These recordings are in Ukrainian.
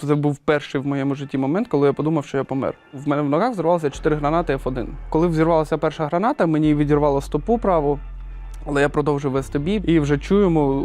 Це був перший в моєму житті момент, коли я подумав, що я помер. В мене в ногах зірвалося 4 гранати F1. Коли взірвалася перша граната, мені відірвало стопу праву, але я продовжив вести бій і вже чуємо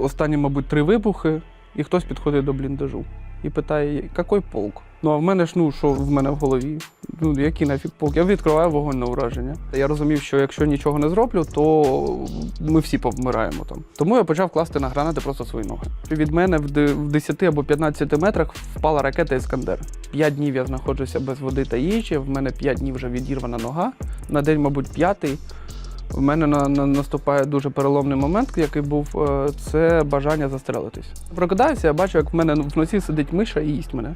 останні, мабуть, три вибухи, і хтось підходить до бліндажу і питає, який полк? Ну а в мене ж ну що в мене в голові? Ну який нафіг полк? Я відкриваю вогонь на ураження. Я розумів, що якщо нічого не зроблю, то ми всі повмираємо там. Тому я почав класти на гранати просто свої ноги. Від мене в де- в 10 або 15 метрах впала ракета Іскандер. П'ять днів я знаходжуся без води та їжі. В мене п'ять днів вже відірвана нога. На день, мабуть, п'ятий. В мене на, на, наступає дуже переломний момент, який був е, це бажання застрелитись. Прокидаюся, я бачу, як в мене вночі сидить миша і їсть мене.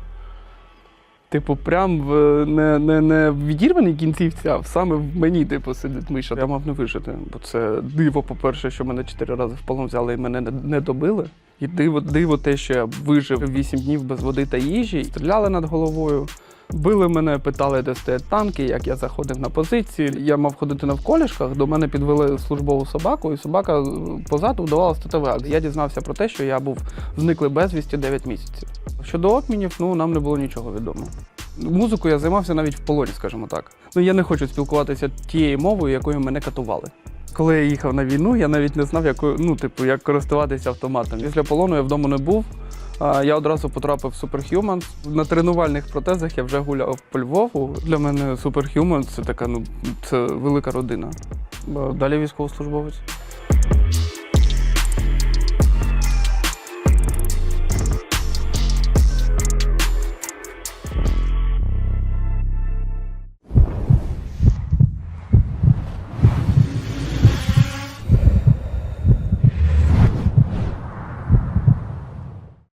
Типу, прям в не, не, не в відірваній кінцівці, а саме в мені, типу, сидить миша. Я мав не вижити. Бо це диво, по-перше, що мене чотири рази в полон взяли і мене не, добили. І диво, диво те, що я вижив вісім днів без води та їжі, стріляли над головою. Били мене, питали, де стоять танки, як я заходив на позиції. Я мав ходити навколішках, до мене підвели службову собаку, і собака е, позаду вдавала статевий акт. Я дізнався про те, що я був зниклий безвісті 9 місяців. Щодо обмінів, ну нам не було нічого відомо. Музику я займався навіть в полоні, скажімо так. Ну я не хочу спілкуватися тією мовою, якою мене катували. Коли я їхав на війну, я навіть не знав, якою, ну, типу, як користуватися автоматом. Після полону я вдома не був. Я одразу потрапив в Superhuman. На тренувальних протезах я вже гуляв по Львову. Для мене Superhuman це така, ну, це велика родина. Далі військовослужбовець.